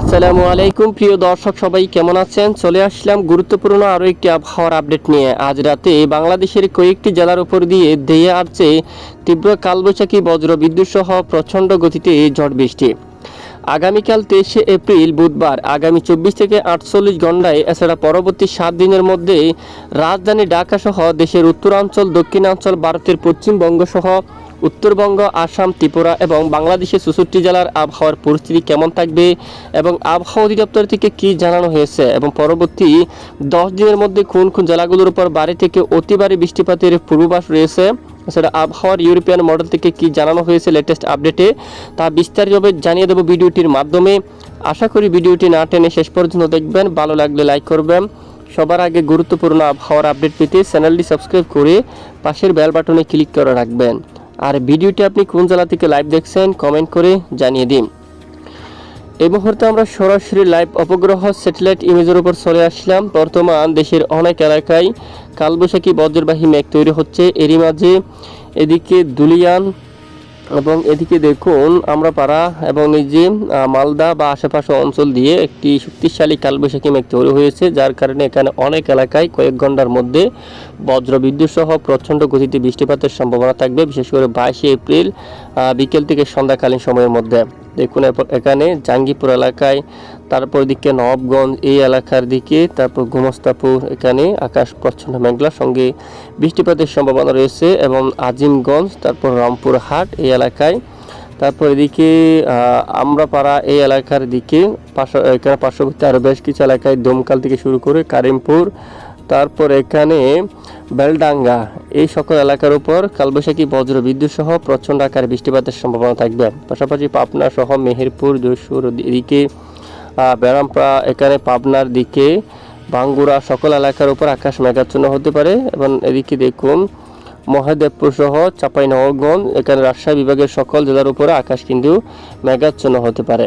আসসালামু আলাইকুম, প্রিয় দর্শক সবাই কেমন আছেন? চলে আসলাম গুরুত্বপূর্ণ আরও একটি আবহাওয়ার আপডেট নিয়ে। আজ রাতে বাংলাদেশের কয়েকটি জেলার উপর দিয়ে ধেয়ে আসছে তীব্র কালবৈশাখী বজ্র বিদ্যুৎ সহ প্রচণ্ড গতিতে ঝড় বৃষ্টি। আগামীকাল তেইশে এপ্রিল বুধবার আগামী চব্বিশ থেকে আটচল্লিশ ঘন্টায় এছাড়া পরবর্তী সাত দিনের মধ্যে রাজধানী ঢাকা সহ দেশের উত্তরাঞ্চল, দক্ষিণাঞ্চল, ভারতের পশ্চিমবঙ্গ সহ উত্তরবঙ্গ, আসাম, ত্রিপুরা এবং বাংলাদেশের চৌষট্টি জেলার আবহাওয়ার পরিস্থিতি কেমন থাকবে এবং আবহাওয়া অধিদপ্তর থেকে কি জানানো হয়েছে এবং পরবর্তী দশ দিনের মধ্যে কোন কোন জেলাগুলোর উপর বাড়ি থেকে অতি বৃষ্টিপাতের পূর্বাভাস রয়েছে? এছাড়া আবহাওয়ার ইউরোপিয়ান মডেল থেকে কি জানানো হয়েছে লেটেস্ট আপডেটে তা বিস্তারিতভাবে জানিয়ে দেবো ভিডিওটির মাধ্যমে। আশা করি ভিডিওটি না টেনে শেষ পর্যন্ত দেখবেন। ভালো লাগলে লাইক করবেন। সবার আগে গুরুত্বপূর্ণ আবহাওয়ার আপডেট পেতে চ্যানেলটি সাবস্ক্রাইব করে পাশের বেল বাটনে ক্লিক করে রাখবেন। আর ভিডিওটি আপনি কোন জেলা থেকে লাইভ দেখছেন কমেন্ট করে জানিয়ে দিন। এই মুহূর্তে আমরা সরাসরি লাইভ অপগ্রহ স্যাটেলাইট ইমেজের উপর চলে আসলাম। বর্তমান দেশের অনেক এলাকায় কালবৈশাখী বজ্রবাহী মেঘ তৈরি হচ্ছে। এরই মাঝে এদিকে দুলিয়ান এবং এদিকে দেখুন, আমরা পাড়া এবং এই যে মালদা বা আশেপাশে অঞ্চল দিয়ে একটি শক্তিশালী কালবৈশাখী মেঘ তৈরি হয়েছে, যার কারণে এখানে অনেক এলাকায় কয়েক ঘণ্টার মধ্যে বজ্র বিদ্যুৎ সহ প্রচণ্ড গতিতে বৃষ্টিপাতের সম্ভাবনা থাকবে, বিশেষ করে বাইশে এপ্রিল বিকেল থেকে সন্ধ্যাকালীন সময়ের মধ্যে। দেখুন এখানে জাঙ্গিপুর এলাকায় তারপর দিকে নবাবগঞ্জ এই এলাকার দিকে, তারপর গুমস্তাপুর এখানে আকাশ প্রচ্ছন্ন মেঘলার সঙ্গে বৃষ্টিপাতের সম্ভাবনা রয়েছে, এবং আজিমগঞ্জ, তারপর রামপুরহাট এই এলাকায়। তারপর এদিকে আমরাপাড়া এই এলাকার দিকে এখানে পার্শ্ববর্তী আরও বেশ কিছু এলাকায় দমকাল থেকে শুরু করে কারিমপুর, তারপর এখানে বেলডাঙ্গা, এই সকল এলাকার উপর কালবৈশাখী বজ্র বিদ্যুৎ সহ প্রচণ্ড আকারে বৃষ্টিপাতের সম্ভাবনা থাকবে। পাশাপাশি পাবনা সহ মেহেরপুর যশোর এদিকে বেড়ামপাড়া এখানে পাবনার দিকে বাঙ্গুড়া সকল এলাকার উপর আকাশ মেঘাচ্ছন্ন হতে পারে। এবং এদিকে দেখুন, মহাদেবপুর সহ চাপাই নবগঞ্জ এখানে রাজশাহী বিভাগের সকল জেলার উপরে আকাশ কিন্তু মেঘাচ্ছন্ন হতে পারে।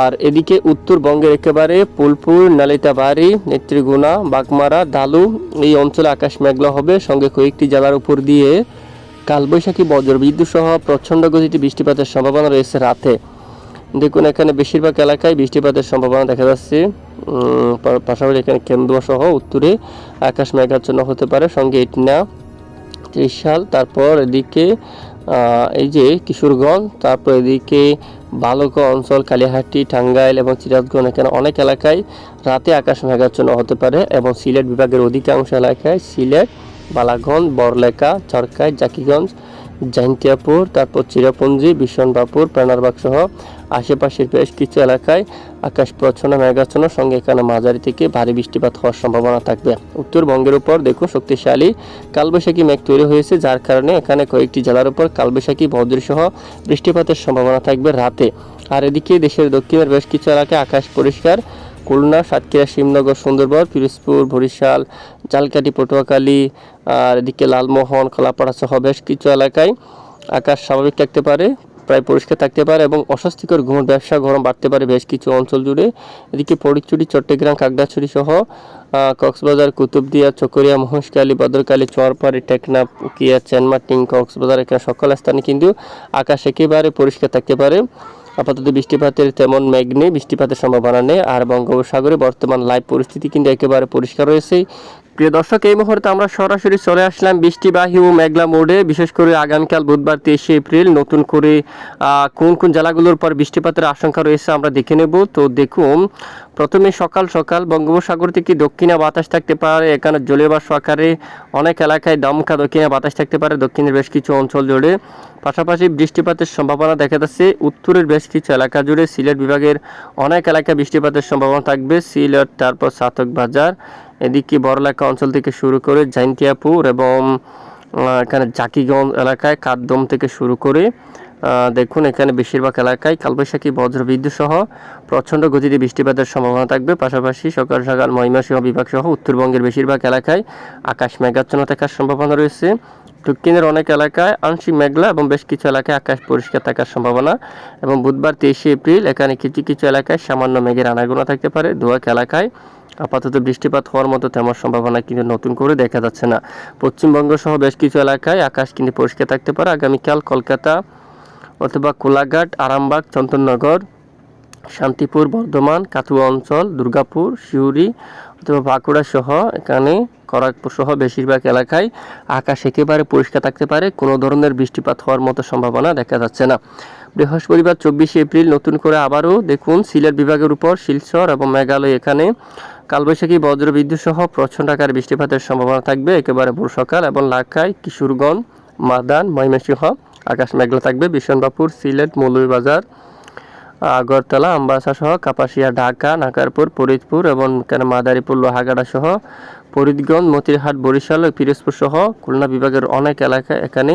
আর এদিকে উত্তরবঙ্গের একেবারে পুলপুর, নালিতাবাড়ি, নেত্রীগুনা, বাগমারা, দালু, এই অঞ্চলে আকাশ মেঘলা হবে। সঙ্গে কয়েকটি জেলার উপর দিয়ে কালবৈশাখী বজ্র বিদ্যুৎ সহ প্রচণ্ড গতিতে বৃষ্টিপাতের সম্ভাবনা রয়েছে রাতে। দেখুন, এখানে বেশিরভাগ এলাকায় বৃষ্টিপাতের সম্ভাবনা দেখা যাচ্ছে। পাশাপাশি এখানে কেন্দুয়া সহ উত্তরে আকাশ মেঘাচ্ছন্ন হতে পারে, সঙ্গে ইটনা ত্রিশাল, তারপর এদিকে এই যে কিশোরগঞ্জ, তারপর এদিকে বালুকা অঞ্চল, কালিহাটি, টাঙ্গাইল এবং চিরাজগঞ্জ এখানে অনেক এলাকায় রাতে আকাশ মেঘাচ্ছন্ন হতে পারে এবং সিলেট বিভাগের অধিকাংশ এলাকায় সিলেট, বালাগঞ্জ বরলেখা চরকাই জাকিগঞ্জ জাইন্তিয়াপুর তারপর চিরাপুঞ্জি বিশনবাপুর প্রাণারবাগ সহ আশেপাশের বেশ কিছু এলাকায় আকাশ প্রচ্ছন্ন, মেঘাচ্ছন্ন, সঙ্গে এখানে মাঝারি থেকে ভারী বৃষ্টিপাত হওয়ার সম্ভাবনা থাকবে। উত্তরবঙ্গের উপর দেখুন, শক্তিশালী কালবৈশাখী মেঘ তৈরি হয়েছে, যার কারণে এখানে কয়েকটি জেলার উপর কালবৈশাখী বজ্রসহ বৃষ্টিপাতের সম্ভাবনা থাকবে রাতে। আর এদিকে দেশের দক্ষিণের বেশ কিছু এলাকায় আকাশ পরিষ্কার, খুলনা, সাতক্ষীরা, শিবনগর, সুন্দরবন, পিরোজপুর, বরিশাল জালকাটি পটুয়াখালী, আর এদিকে লালমোহন, খোলাপাড়া সহ বেশ কিছু এলাকায় আকাশ স্বাভাবিক থাকতে পারে, প্রায় পরিষ্কার থাকতে পারে এবং অস্বস্তিকর ঘুমের ব্যবসা গরম বাড়তে পারে বেশ কিছু অঞ্চল জুড়ে। এদিকে ফটিকচুরি চট্টগ্রাম কাকড়াছড়ি সহ কক্সবাজার, কুতুবদিয়া, চকরিয়া, মহেশখালী বদরকালী চরপাড়ি টেকনাফ উকিয়া চেনমাটিং, কক্সবাজার এখানে সকল স্থানে কিন্তু আকাশ একেবারে পরিষ্কার থাকতে পারে। আপাতত বৃষ্টিপাতের তেমন মেঘ নেই, বৃষ্টিপাতের সম্ভাবনা নেই, আর বঙ্গোপসাগরে বর্তমান লাইভ পরিস্থিতি কিন্তু একেবারে পরিষ্কার রয়েছে। প্রিয় দর্শক, এই মুহূর্তে আমরা সরাসরি চলে আসলাম বৃষ্টিবাহী ও মেঘলা মোডে, বিশেষ করে আগামীকাল বুধবার তেইশে এপ্রিল। নতুন করে কোন কোন জেলাগুলোর পর বৃষ্টিপাতের আশঙ্কা রয়েছে আমরা দেখে নেব। তো দেখুন, প্রথমে সকাল সকাল বঙ্গোপসাগর থেকে দক্ষিণে বাতাস থাকতে পারে, এখানে জলীয়বাষ্প আকারে অনেক এলাকায় দমকা দক্ষিণে বাতাস থাকতে পারে, দক্ষিণের বেশ কিছু অঞ্চল জুড়ে। পাশাপাশি বৃষ্টিপাতের সম্ভাবনা দেখা যাচ্ছে, উত্তরের বেশ কিছু এলাকা জুড়ে সিলেট বিভাগের অনেক এলাকায় বৃষ্টিপাতের সম্ভাবনা থাকবে, সিলেট, তারপর সাতক বাজার। এদিকে বড়লেখা অঞ্চল থেকে শুরু করে জাইন্তিয়াপুর এবং এখানে জাকিগঞ্জ এলাকায় কাকদম থেকে শুরু করে দেখুন এখানে বেশিরভাগ এলাকায় কালবৈশাখী বজ্র বিদ্যুৎ সহ প্রচণ্ড গতিতে বৃষ্টিপাতের সম্ভাবনা থাকবে। পাশাপাশি সকাল সকাল ময়মনসিংহ বিভাগ সহ উত্তরবঙ্গের বেশিরভাগ এলাকায় আকাশ মেঘাচ্ছন্ন থাকার সম্ভাবনা রয়েছে। দক্ষিণের অনেক এলাকায় আংশিক মেঘলা এবং বেশ কিছু এলাকায় আকাশ পরিষ্কার থাকার সম্ভাবনা এবং বুধবার তেইশে এপ্রিল এখানে কিছু কিছু এলাকায় সামান্য মেঘের আনাগোনা থাকতে পারে। দোয়াক এলাকায় আপাতত বৃষ্টিপাত হওয়ার মতো তেমন সম্ভাবনা কিন্তু নতুন করে দেখা যাচ্ছে না। পশ্চিমবঙ্গ সহ বেশ কিছু এলাকায় আকাশ কিন্তু পরিষ্কার থাকতে পারে। আগামীকাল কলকাতা অথবা কোলাঘাট, আরামবাগ, চন্দননগর, শান্তিপুর, বর্ধমান, কাতুয়া অঞ্চল, দুর্গাপুর শিউরি অথবা বাঁকুড়া সহ এখানে খড়গপুর সহ বেশিরভাগ এলাকায় আকাশ একেবারে পরিষ্কার থাকতে পারে। কোনো ধরনের বৃষ্টিপাত হওয়ার মতো সম্ভাবনা দেখা যাচ্ছে না। বৃহস্পতিবার চব্বিশে এপ্রিল নতুন করে আবারও দেখুন, সিলেট বিভাগের উপর শিলচর এবং মেঘালয় এখানে কালবৈশাখী বজ্রবিদ্যুৎ সহ প্রচণ্ড আকার বৃষ্টিপাতের সম্ভাবনা থাকবে, একেবারে ভোর সকাল এবং লাখাই কিশোরগঞ্জ, মাদান, ময়মনসিংহ, আকাশ মেঘলা থাকবে বিশনবাপুর সিলেট, মৌলভীবাজার, আগরতলা, আমবাসা সহ কাপাসিয়া, ঢাকা নাকারপুর ফরিদপুর এবং এখানে মাদারীপুর, লোহাগাড়া সহ ফরিদগঞ্জ, মতিরহাট, বরিশাল ও পিরোজপুর সহ খুলনা বিভাগের অনেক এলাকায় এখানে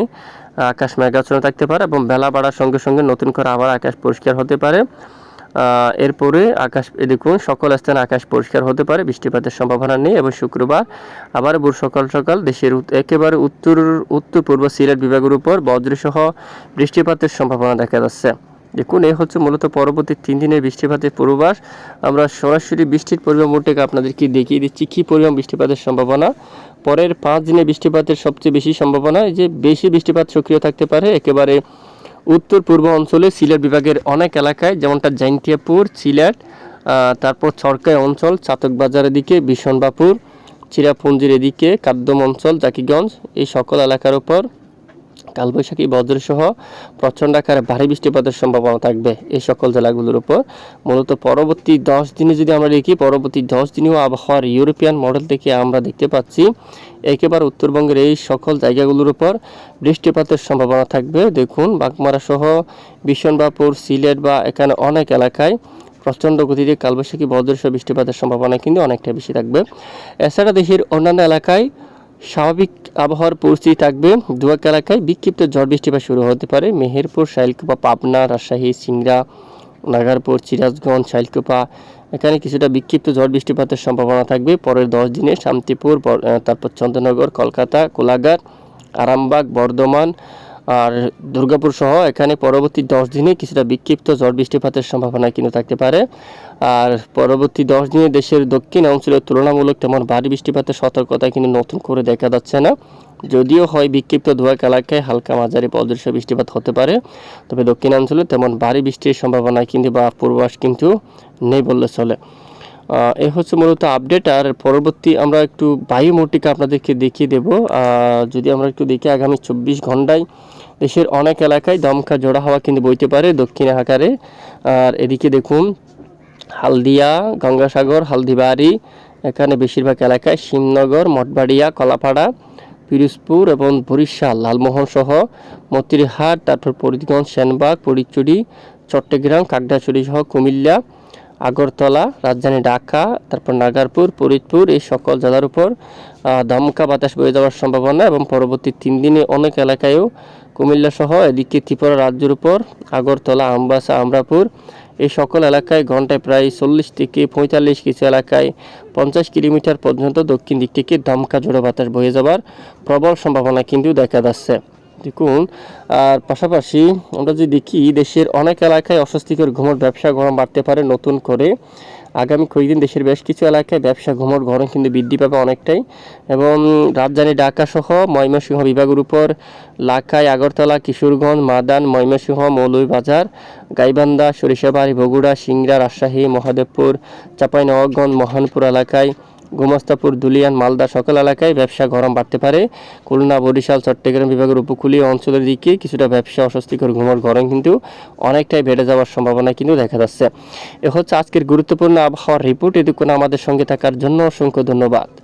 আকাশ মেঘাচ্ছন্ন থাকতে পারে এবং বেলা বাড়ার সঙ্গে সঙ্গে নতুন করে আবার আকাশ পরিষ্কার হতে পারে। এরপরে আকাশ দেখুন, সকল স্থানে আকাশ পরিষ্কার হতে পারে, বৃষ্টিপাতের সম্ভাবনা নেই এবং শুক্রবার আবার ভোর সকাল সকাল দেশের একেবারে উত্তর উত্তর পূর্ব সিলেট বিভাগের উপর বজ্রসহ বৃষ্টিপাতের সম্ভাবনা দেখা যাচ্ছে। দেখুন, এই হচ্ছে মূলত পরবর্তী তিন দিনের বৃষ্টিপাতের পূর্বাভাস। আমরা সরাসরি বৃষ্টির পরিমাণ মোটেকে আপনাদেরকে দেখিয়ে দিচ্ছি, কী পরিমাণ বৃষ্টিপাতের সম্ভাবনা। পরের পাঁচ দিনে বৃষ্টিপাতের সবচেয়ে বেশি সম্ভাবনা যে বেশি বৃষ্টিপাত সক্রিয় থাকতে পারে, একেবারে উত্তর পূর্ব অঞ্চলে সিলেট বিভাগের অনেক এলাকায়, যেমনটা জাইন্তিয়াপুর, সিলেট তারপর ছরকাই অঞ্চল চাতক বাজার এদিকে বিশনবাপুর চিরাপুঞ্জির এদিকে কাদ্যম অঞ্চল, জাকিগঞ্জ, এই সকল এলাকার উপর। কালবৈশাখী, বজ্রসহ প্রচণ্ড আকারে ভারী বৃষ্টিপাতের সম্ভাবনা থাকবে এই সকল জেলাগুলোর উপর। মূলত পরবর্তী দশ দিনে যদি আমরা দেখি, পরবর্তী দশ দিনেও আবহাওয়ার ইউরোপিয়ান মডেল থেকে আমরা দেখতে পাচ্ছি, একেবারে উত্তরবঙ্গের এই সকল জায়গাগুলোর উপর বৃষ্টিপাতের সম্ভাবনা থাকবে। দেখুন বাগমারা সহ বিশনবাপুর সিলেট বা এখানে অনেক এলাকায় প্রচণ্ড গতিতে কালবৈশাখী, বজ্রসহ বৃষ্টিপাতের সম্ভাবনা কিন্তু অনেকটা বেশি থাকবে। এছাড়া দেশের অন্যান্য এলাকায় স্বাভাবিক আবহাওয়ার পরিস্থিতি থাকবে। দুয়াক এলাকায় বিক্ষিপ্ত ঝড় বৃষ্টিপাত শুরু হতে পারে। মেহেরপুর, শাইলকুপা, পাবনা, রাজশাহী, সিংড়া নাগারপুর সিরাজগঞ্জ, শাইলকুপা, এখানে কিছুটা বিক্ষিপ্ত ঝড় বৃষ্টিপাতের সম্ভাবনা থাকবে। পরের দশ দিনে শান্তিপুর তারপর চন্দ্রনগর, কলকাতা, কোলাঘাট, আরামবাগ, বর্ধমান আর দুর্গাপুর সহ এখানে পরবর্তী দশ দিনে কিছুটা বিক্ষিপ্ত ঝড় বৃষ্টিপাতের সম্ভাবনা কিন্তু থাকতে পারে। আর পরবর্তী দশ দিনে দেশের দক্ষিণ অঞ্চলের তুলনামূলক তেমন ভারী বৃষ্টিপাতের সতর্কতা কিন্তু নতুন করে দেখা যাচ্ছে না। যদিও হয় বিক্ষিপ্ত ধোয়াক এলাকায় হালকা মাঝারি পদৃশ্য বৃষ্টিপাত হতে পারে, তবে দক্ষিণাঞ্চলে তেমন ভারী বৃষ্টির সম্ভাবনা কিন্তু বা পূর্বাস কিন্তু নেই বললে চলে। এই হচ্ছে মূলত আপডেট আর পরবর্তী আমরা একটু বায়ু মোটিকা আপনাদেরকে দেখিয়ে দেব। যদি আমরা একটু দেখি, আগামী চব্বিশ ঘন্টায় দেশের অনেক এলাকায় দমকা জোড়া হাওয়া কিন্তু বইতে পারে দক্ষিণ আকারে। আর এদিকে দেখুন, হালদিয়া, গঙ্গাসাগর, হালদিবাড়ি, এখানে বেশিরভাগ এলাকায় শিবনগর, মঠবাড়িয়া, কলাপাড়া, পিরোজপুর এবং বরিশাল, লালমোহন সহ মতিরহাট, তারপর ফরিদগঞ্জ সেনবাগ, পরিচুরি, চট্টগ্রাম, কাকড়াছড়ি সহ কুমিল্লা আগরতলা, রাজধানী ঢাকা, তারপর নাগারপুর, ফরিদপুর, এই সকল জেলার উপর দমকা বাতাস বয়ে যাওয়ার সম্ভাবনা এবং পরবর্তী তিন দিনে অনেক এলাকায়ও কুমিল্লা সহ এদিকে ত্রিপুরা রাজ্যের উপর, আগরতলা, আমবাসা, আমরাপুর, এই সকল এলাকায় ঘন্টায় প্রায় চল্লিশ থেকে পঁয়তাল্লিশ কিছু এলাকায় পঞ্চাশ কিলোমিটার পর্যন্ত দক্ষিণ দিক থেকে দমকা জোড়ো বাতাস বয়ে যাওয়ার প্রবল সম্ভাবনা কিন্তু দেখা যাচ্ছে। দেখুন আর পাশাপাশি আমরা যদি দেখি, দেশের অনেক এলাকায় অস্বস্তিকর ঘুমোর ব্যবসা গরম বাড়তে পারে নতুন করে। আগামী কয়েকদিন দেশের বেশ কিছু এলাকায় ব্যবসা ঘুমোর গরম কিন্তু বৃদ্ধি পাবে অনেকটাই। এবং রাজধানী ঢাকা সহ ময়মনসিংহ বিভাগের উপর লাখাই, আগরতলা, কিশোরগঞ্জ, মাদান, ময়মনসিংহ, মৌলভীবাজার, গাইবান্ধা, সরিষাবাড়ি, বগুড়া, সিংড়া, রাজশাহী, মহাদেবপুর, চাঁপাইনবাবগঞ্জ, মহানপুর এলাকায় গোমস্তাপুর, দুলিয়ান, মালদা সকল এলাকায় ব্যবসা গরম বাড়তে পারে। খুলনা, বরিশাল, চট্টগ্রাম বিভাগের উপকূলীয় অঞ্চলের দিকে কিছুটা ব্যবসা অস্বস্তিকর ঘুমর গরম কিন্তু অনেকটাই বেড়ে যাওয়ার সম্ভাবনা কিন্তু দেখা যাচ্ছে। এ হচ্ছে আজকের গুরুত্বপূর্ণ আবহাওয়ার রিপোর্ট। এটুকুন আমাদের সঙ্গে থাকার জন্য অসংখ্য ধন্যবাদ।